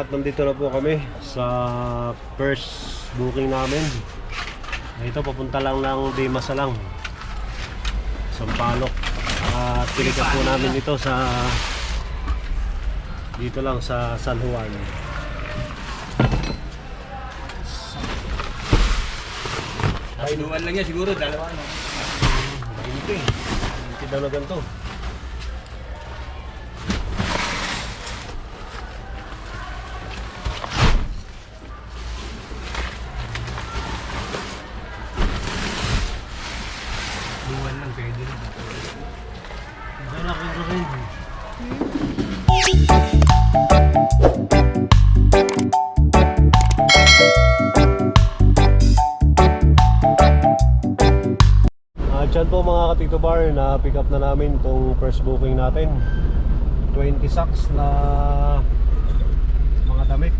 at nandito na po kami sa first booking namin. Ito papunta lang ng Dimasalang. Sampalok. At pilikat po namin ito sa dito lang sa San Juan. Ay, duwan lang yan siguro, dalawa no. Hindi. Hindi daw na ganito. Katito bar na pick up na namin itong first booking natin. 20 sacks na mga damit.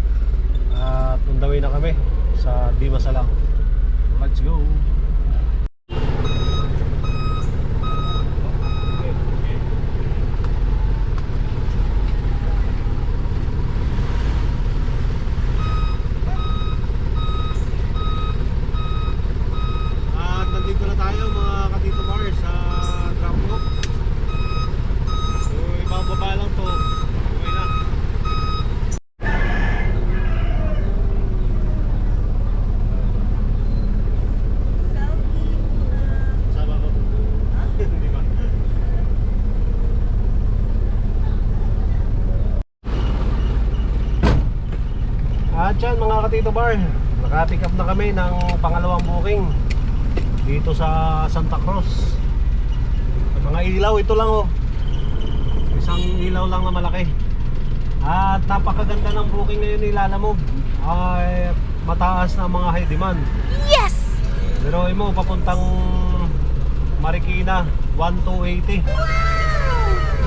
At way na kami sa Dimasalang let's go At nandito na tayo mga katito bar sa drop off. So ibababa lang to. Okay na. Sama ko. Di ba? At yan mga katito bar, naka-pick up na kami ng pangalawang booking dito sa Santa Cruz. Mga ilaw ito lang oh. Isang ilaw lang na malaki. At napakaganda ng booking ngayon ni Lalamog. Ay mataas na mga high demand. Yes! Pero mo papuntang Marikina 1280.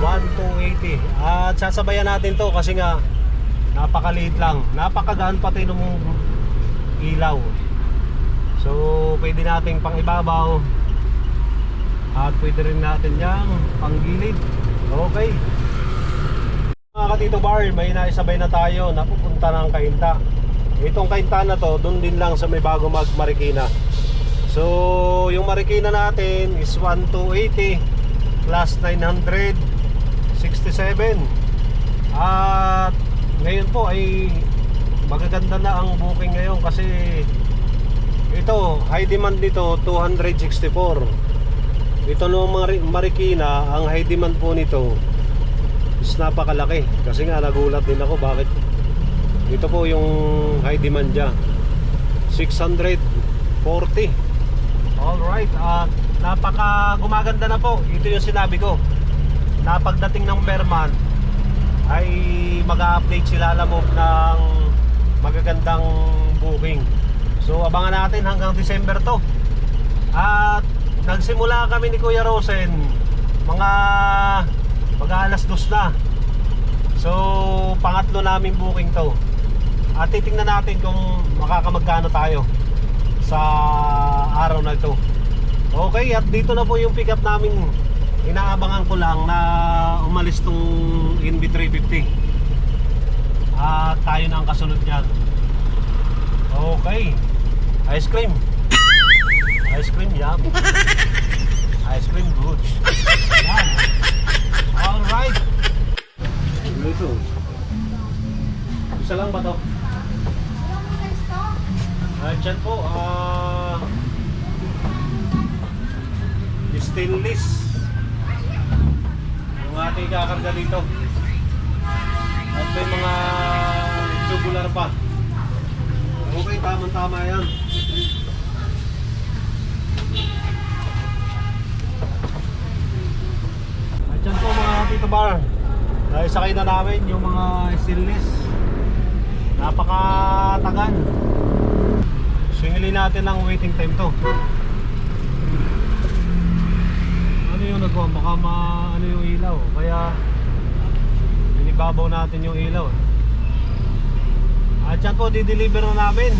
1280. At sasabayan natin to kasi nga napakaliit lang. Napakagaan pati ng ilaw. So pwede nating pang ibabaw at pwede rin natin yang panggilid. Okay. Mga katito bar, may naisabay na tayo na pupunta ng Kainta. Itong Kainta na to, doon din lang sa may bago mag Marikina. So, yung Marikina natin is 1280 plus 967. At ngayon po ay magaganda na ang booking ngayon kasi ito, high demand nito 264. Ito no Mari- Marikina, ang high demand po nito is napakalaki. Kasi nga nagulat din ako bakit ito po yung high demand niya. 640. Alright, at napaka gumaganda na po. Ito yung sinabi ko. Na pagdating ng Berman ay mag-update sila lamog ng magagandang booking. So abangan natin hanggang December to. At nagsimula kami ni Kuya Rosen mga mag alas dos na. So pangatlo namin booking to. At titingnan natin kung makakamagkano tayo sa araw na ito. Okay, at dito na po yung pick up namin. Inaabangan ko lang na umalis tong NB350. At tayo na ang kasunod niyan. Okay. Ice cream. Ice cream, yum. Ice cream, good. Yan. Alright. Ito. Isa lang ba to? Ah, dyan po, ah... stainless. Yung ating kakarga dito. At may mga tubular pa. Okay, tama-tama yan. At dyan po mga tito bar. Dahil sakay na namin yung mga stainless. Napakatagal. Singilin natin ang waiting time to. Nagawa? Baka ma ano yung ilaw. Kaya inibabaw natin yung ilaw. At yan po, dideliver na namin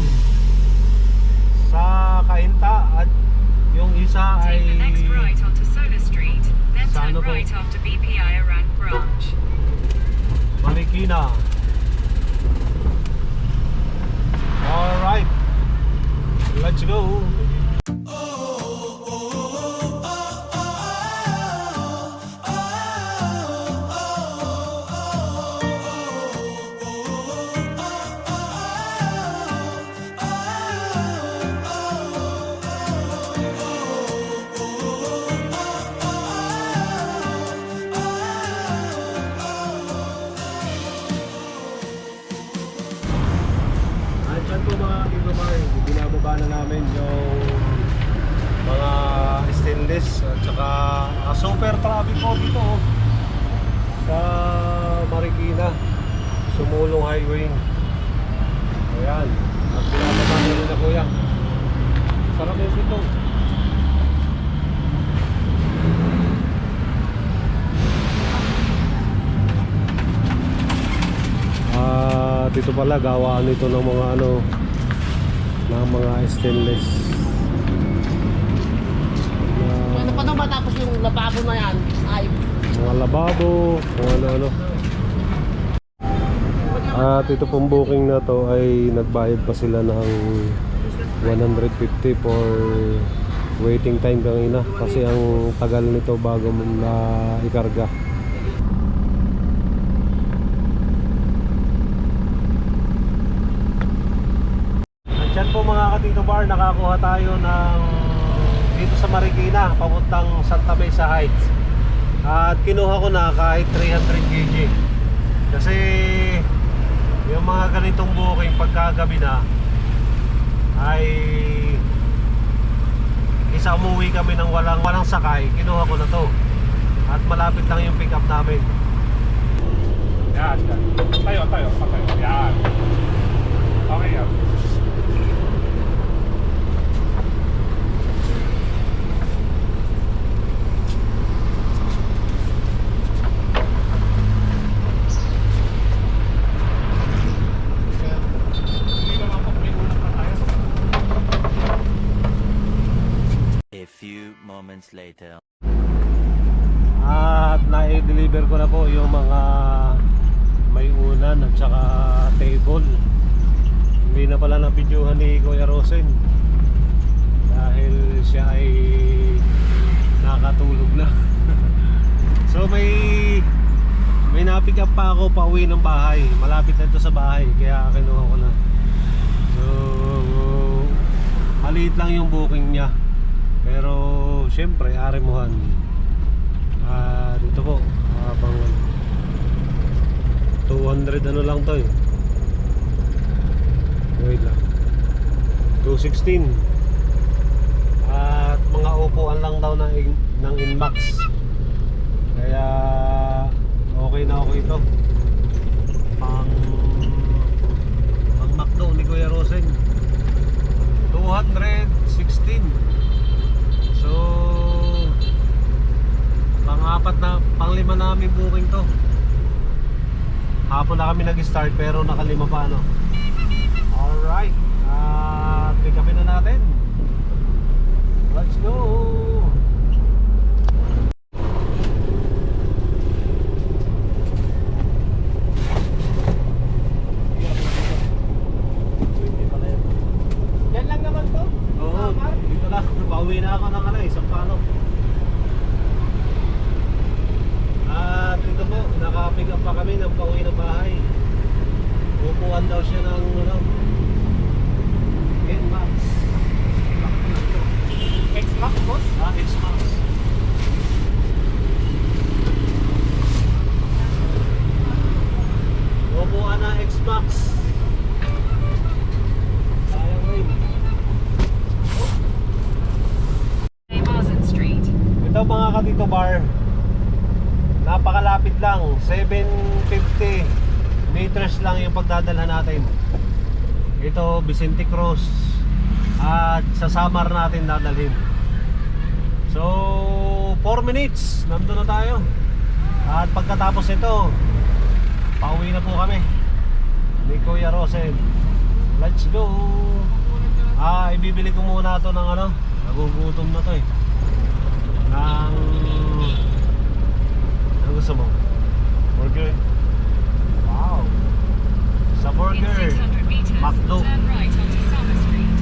sa Kainta at yung isa ay Sa ano right branch. Marikina. Alright. Let's go. Mga Igomar, binababa na namin yung mga stainless at saka ah, super traffic po dito oh. sa Marikina Sumulong Highway. Ayan at binababa na rin na kuya. Sarap yung dito Ah, dito pala gawaan ito ng mga ano ng mga stainless. Ano pa nang matapos yung lababo na yan? Ay, mga lababo, kung ano-ano. At ito pong booking na to ay nagbayad pa sila ng 150 for waiting time kanina kasi ang tagal nito bago na ikarga. Diyan po mga katito bar, nakakuha tayo ng dito sa Marikina, papuntang Santa Mesa Heights. At kinuha ko na kahit 300 kg. Kasi yung mga ganitong booking pagkagabi na ay isa umuwi kami ng walang walang sakay, kinuha ko na to. At malapit lang yung pick up namin. Yan, yan. Tayo, tayo, tayo. Yan. Okay yan. Hindi naman po, may ulam na tayo. A few moments later. At na-deliver ko na po yung mga may unan at saka table. Hindi na pala napidyohan ni Kuya Rosen dahil siya ay nakatulog na. so may may na-pick up pa ako pa uwi ng bahay. Malapit na ito sa bahay kaya kinuha ko na. So maliit lang yung booking niya. Pero syempre arimuhan. Ah, dito po, habang 200 ano lang to eh. Wait lang. 216. At mga upuan lang daw ng ng Inmax. Kaya okay na okay ito. Pang pang McDo ni Kuya Rosen. 216. So Pang-apat na, pang-lima namin booking to. Hapon na kami nag-start pero nakalima pa ano. Alright. At pick upin na natin. Let's go! yan lang naman to. Oo, dito lang. Pauwi na ako ng ano, isang palo. At ito po, naka-pick up pa kami ng pauwi ng bahay. Upuan daw siya ng ano, N-Max. X-Max, boss. Ah, X-Max. Upuan na X-Max. Sayang rin. Ito mga katito bar Napakalapit lang. 750 meters lang yung pagdadala natin. Ito Vicente Cruz. At sa Samar natin dadalhin. So 4 minutes. Nandun na tayo. At pagkatapos ito Pauwi na po kami Ni Kuya Rosen Let's go! Ah, ibibili ko muna to ng ano? Nagugutom na to eh. Ng gusto mo? Burger? Wow! Sa burger 600 meters, Macdo. turn right onto Summer Street.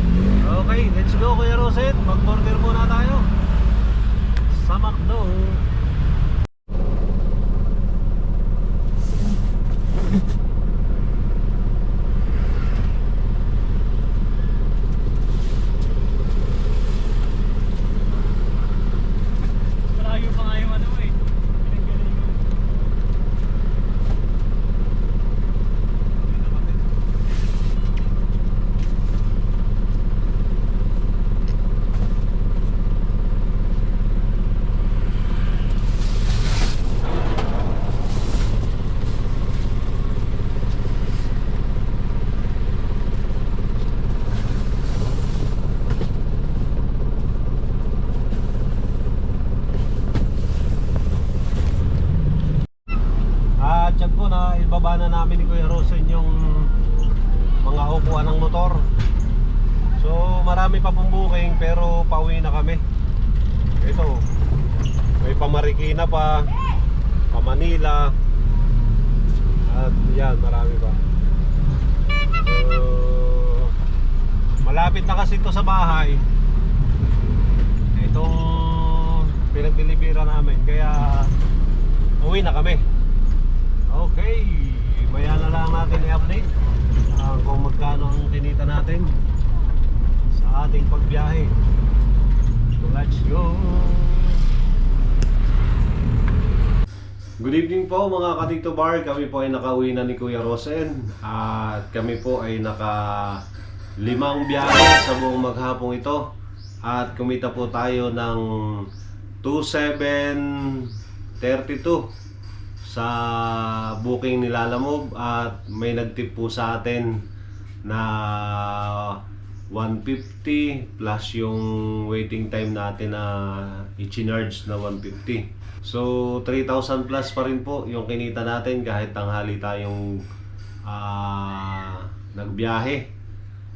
Okay, let's go Kuya Rosen. Mag-burger muna tayo. Sa McDo. Malayo pa nga yung ano eh. At yan po na ibaba na namin ni Kuya Rosen yung mga upuan ng motor. So marami pa pong booking pero pauwi na kami. Ito, may pamarikina pa, pa Manila. At yan, marami pa. So, malapit na kasi ito sa bahay. Itong pinagdilibira namin kaya uwi na kami. Okay, maya na lang natin i-update ah, kung magkano ang kinita natin sa ating pagbiyahe. So let's go! Good evening po mga katito bar. Kami po ay nakauwi na ni Kuya Rosen. At kami po ay naka limang biyahe sa buong maghapong ito. At kumita po tayo ng 2732 sa booking ni Lalamove. At may nagtip po sa atin na 150 plus yung waiting time natin na i-charge na 150. So 3,000 plus pa rin po yung kinita natin kahit tanghali tayong ah, nagbiyahe.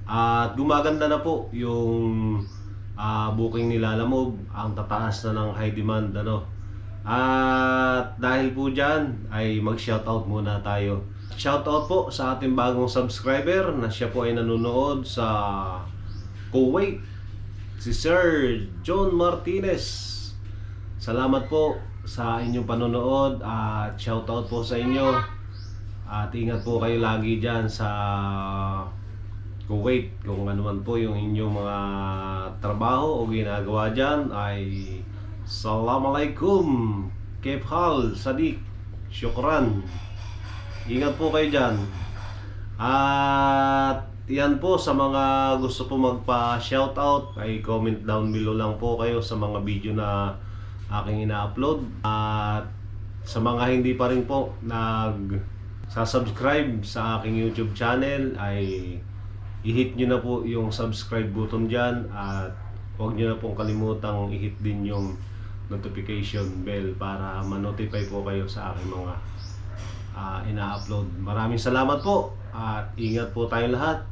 At gumaganda na po yung ah, booking ni Lalamove, ang tataas na ng high demand ano. At dahil po dyan ay mag-shoutout muna tayo. Shoutout po sa ating bagong subscriber na siya po ay nanonood sa Kuwait. Si Sir John Martinez. Salamat po sa inyong panonood at shoutout po sa inyo. At ingat po kayo lagi dyan sa Kuwait. Kung ano man po yung inyong mga trabaho o ginagawa dyan ay Assalamualaikum Kep Hal Sadiq Syukran. Ingat po kayo dyan. At yan po sa mga gusto po magpa shoutout ay comment down below lang po kayo sa mga video na aking ina-upload. At sa mga hindi pa rin po nag subscribe sa aking YouTube channel ay i-hit nyo na po yung subscribe button dyan. At huwag nyo na pong kalimutang i-hit din yung notification bell para ma-notify po kayo sa aking mga ah, ina-upload. Maraming salamat po at ingat po tayong lahat.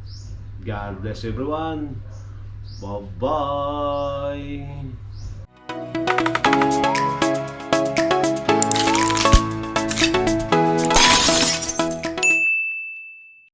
God bless everyone. Bye-bye.